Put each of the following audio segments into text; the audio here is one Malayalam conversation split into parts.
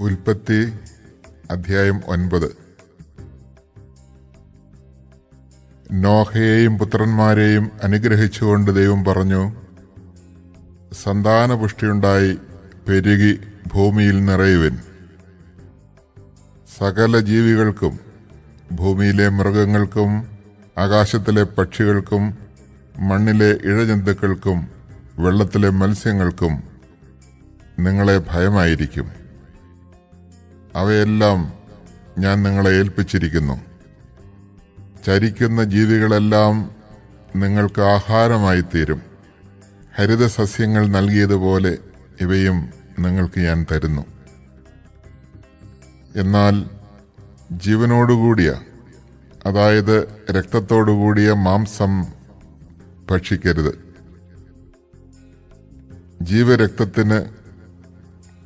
ഉൽപ്പത്തി അധ്യായം ഒൻപത്. നോഹയെയും പുത്രന്മാരെയും അനുഗ്രഹിച്ചുകൊണ്ട് ദൈവം പറഞ്ഞു സന്താനപുഷ്ടിയുണ്ടായി പെരുകി ഭൂമിയിൽ നിറയുവിൻ. സകല ജീവികൾക്കും ഭൂമിയിലെ മൃഗങ്ങൾക്കും ആകാശത്തിലെ പക്ഷികൾക്കും മണ്ണിലെ ഇഴജന്തുക്കൾക്കും വെള്ളത്തിലെ മത്സ്യങ്ങൾക്കും നിങ്ങളെ ഭയമായിരിക്കും. അവയെല്ലാം ഞാൻ നിങ്ങളെ ഏൽപ്പിച്ചിരിക്കുന്നു. ചരിക്കുന്ന ജീവികളെല്ലാം നിങ്ങൾക്ക് ആഹാരമായി തീരും ഹരിതസസ്യങ്ങൾ നൽകിയതുപോലെ ഇവയും നിങ്ങൾക്ക് ഞാൻ തരുന്നു. എന്നാൽ ജീവനോടുകൂടിയ അതായത് രക്തത്തോടുകൂടിയ മാംസം ഭക്ഷിക്കരുത്. ജീവരക്തത്തിന്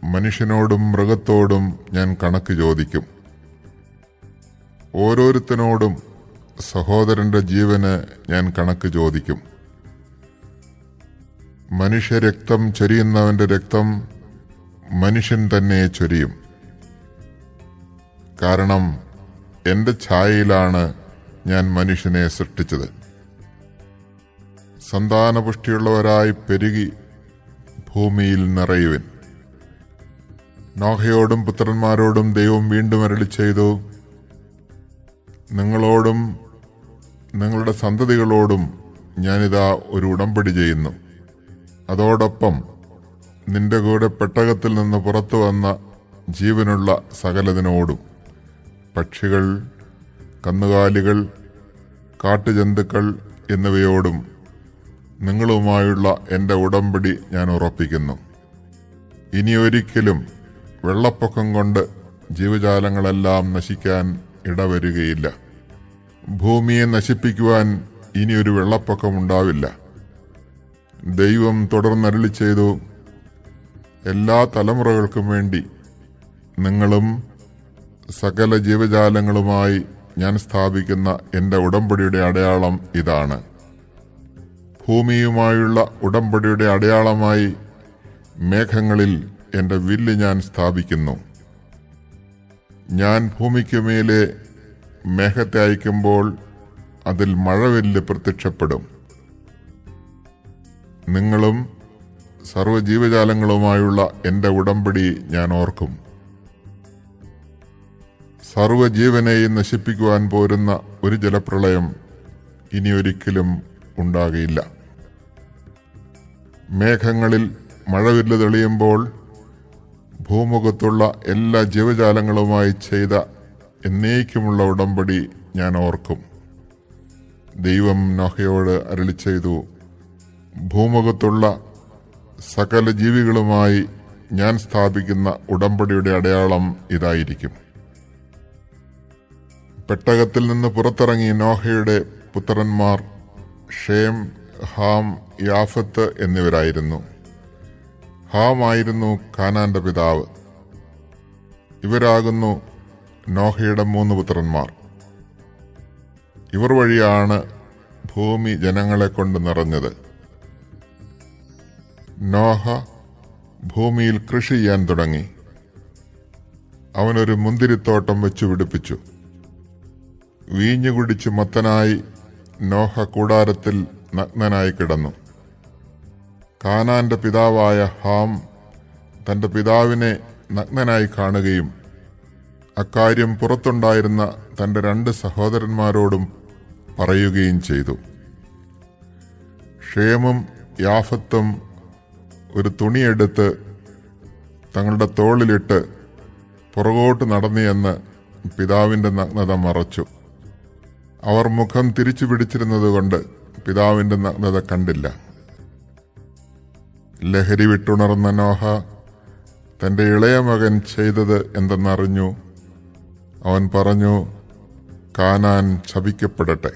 മനുഷ്യനോടും മൃഗത്തോടും ഞാൻ കണക്ക് ചോദിക്കും. ഓരോരുത്തനോടും സഹോദരന്റെ ജീവന് ഞാൻ കണക്ക് ചോദിക്കും. മനുഷ്യരക്തം ചൊരിയുന്നവന്റെ രക്തം മനുഷ്യൻ തന്നെ ചൊരിയും. കാരണം എന്റെ ഛായയിലാണ് ഞാൻ മനുഷ്യനെ സൃഷ്ടിച്ചത്. സന്താനപുഷ്ടിയുള്ളവരായി പെരുകി ഭൂമിയിൽ നിറയുവിൻ. നോഹയോടും പുത്രന്മാരോടും ദൈവം വീണ്ടും അരളി ചെയ്തു. നിങ്ങളോടും നിങ്ങളുടെ സന്തതികളോടും ഞാനിതാ ഒരു ഉടമ്പടി ചെയ്യുന്നു. അതോടൊപ്പം നിന്റെ കൂടെ പെട്ടകത്തിൽ നിന്ന് പുറത്തു വന്ന ജീവനുള്ള സകലതിനോടും പക്ഷികൾ കന്നുകാലികൾ കാട്ടുജന്തുക്കൾ എന്നിവയോടും നിങ്ങളുമായുള്ള എന്റെ ഉടമ്പടി ഞാൻ ഉറപ്പിക്കുന്നു. ഇനി ഒരിക്കലും വെള്ളപ്പൊക്കം കൊണ്ട് ജീവജാലങ്ങളെല്ലാം നശിക്കാൻ ഇടവരുകയില്ല. ഭൂമിയെ നശിപ്പിക്കുവാൻ ഇനിയൊരു വെള്ളപ്പൊക്കം ഉണ്ടാവില്ല. ദൈവം തുടർന്നരളി ചെയ്തു എല്ലാ തലമുറകൾക്കും വേണ്ടി നിങ്ങളും സകല ജീവജാലങ്ങളുമായി ഞാൻ സ്ഥാപിക്കുന്ന എന്റെ ഉടമ്പടിയുടെ അടയാളം ഇതാണ്. ഭൂമിയുമായുള്ള ഉടമ്പടിയുടെ അടയാളമായി മേഘങ്ങളിൽ എന്റെ വില്ല് ഞാൻ സ്ഥാപിക്കുന്നു. ഞാൻ ഭൂമിക്ക് മേലെ മേഘത്തെ അയക്കുമ്പോൾ അതിൽ മഴവില്ല് പ്രത്യക്ഷപ്പെടും. നിങ്ങളും സർവജീവജാലങ്ങളുമായുള്ള എന്റെ ഉടമ്പടി ഞാൻ ഓർക്കും. സർവജീവനെയും നശിപ്പിക്കുവാൻ പോരുന്ന ഒരു ജലപ്രളയം ഇനി ഒരിക്കലും ഉണ്ടാകയില്ല മേഘങ്ങളിൽ മഴവില്ല് തെളിയുമ്പോൾ ഭൂമുഖത്തുള്ള എല്ലാ ജീവജാലങ്ങളുമായി ചെയ്ത എന്നേക്കുമുള്ള ഉടമ്പടി ഞാൻ ഓർക്കും. ദൈവം നോഹയോട് അരളി ചെയ്തു ഭൂമുഖത്തുള്ള സകല ജീവികളുമായി ഞാൻ സ്ഥാപിക്കുന്ന ഉടമ്പടിയുടെ അടയാളം ഇതായിരിക്കും. പെട്ടകത്തിൽ നിന്ന് പുറത്തിറങ്ങി നോഹയുടെ പുത്രന്മാർ ഷേം ഹാം യാഫത്ത് എന്നിവരായിരുന്നു. ഹാം ആയിരുന്നു കാനാന്റെ പിതാവ്. ഇവരാകുന്നു നോഹയുടെ മൂന്ന് പുത്രന്മാർ. ഇവർ വഴിയാണ് ഭൂമി ജനങ്ങളെ കൊണ്ട് നിറഞ്ഞത്. നോഹ ഭൂമിയിൽ കൃഷി ചെയ്യാൻ തുടങ്ങി. അവനൊരു മുന്തിരിത്തോട്ടം വെച്ചു പിടിപ്പിച്ചു. വീഞ്ഞു കുടിച്ച് മത്തനായി നോഹ കൂടാരത്തിൽ നഗ്നനായി കിടന്നു. കാനാന്റെ പിതാവായ ഹാം തന്റെ പിതാവിനെ നഗ്നനായി കാണുകയും അക്കാര്യം പുറത്തുണ്ടായിരുന്ന തന്റെ രണ്ട് സഹോദരന്മാരോടും പറയുകയും ചെയ്തു. ക്ഷേമം യാഫത്തും ഒരു തുണിയെടുത്ത് തങ്ങളുടെ തോളിലിട്ട് പുറകോട്ട് നടന്നിയെന്ന് പിതാവിന്റെ നഗ്നത മറച്ചു. അവർ മുഖം തിരിച്ചു പിടിച്ചിരുന്നതുകൊണ്ട് പിതാവിന്റെ നഗ്നത കണ്ടില്ല. ലഹരി വിട്ടുണർന്ന നോഹ തന്റെ ഇളയ മകൻ ചെയ്തത് എന്തെന്നറിഞ്ഞു? അവൻ പറഞ്ഞു കാനാൻ ശപിക്കപ്പെടട്ടെ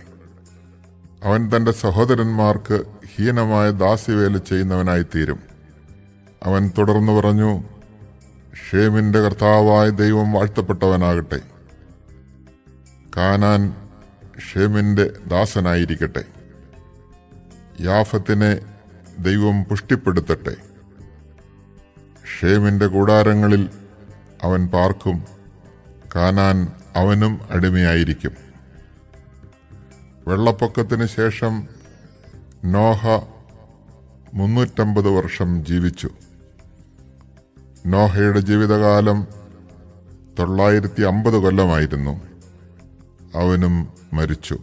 അവൻ തന്റെ സഹോദരന്മാർക്ക് ഹീനമായ ദാസ്യവേല ചെയ്യുന്നവനായിത്തീരും. അവൻ തുടർന്നു പറഞ്ഞു ഷേമിന്റെ കർത്താവായ ദൈവം വാഴ്ത്തപ്പെട്ടവനാകട്ടെ. കാനാൻ ഷേമിന്റെ ദാസനായിരിക്കട്ടെ. യാഫത്തിനെ ദൈവം പുഷ്ടിപ്പെടുത്തട്ടെ. ഷേമിന്റെ കൂടാരങ്ങളിൽ അവൻ പാർക്കും കാനാൻ അവനും അടിമയായിരിക്കും. വെള്ളപ്പൊക്കത്തിന് ശേഷം നോഹ മുന്നൂറ്റമ്പത് വർഷം ജീവിച്ചു. നോഹയുടെ ജീവിതകാലം തൊള്ളായിരത്തി അമ്പത് കൊല്ലമായിരുന്നു. അവനും മരിച്ചു.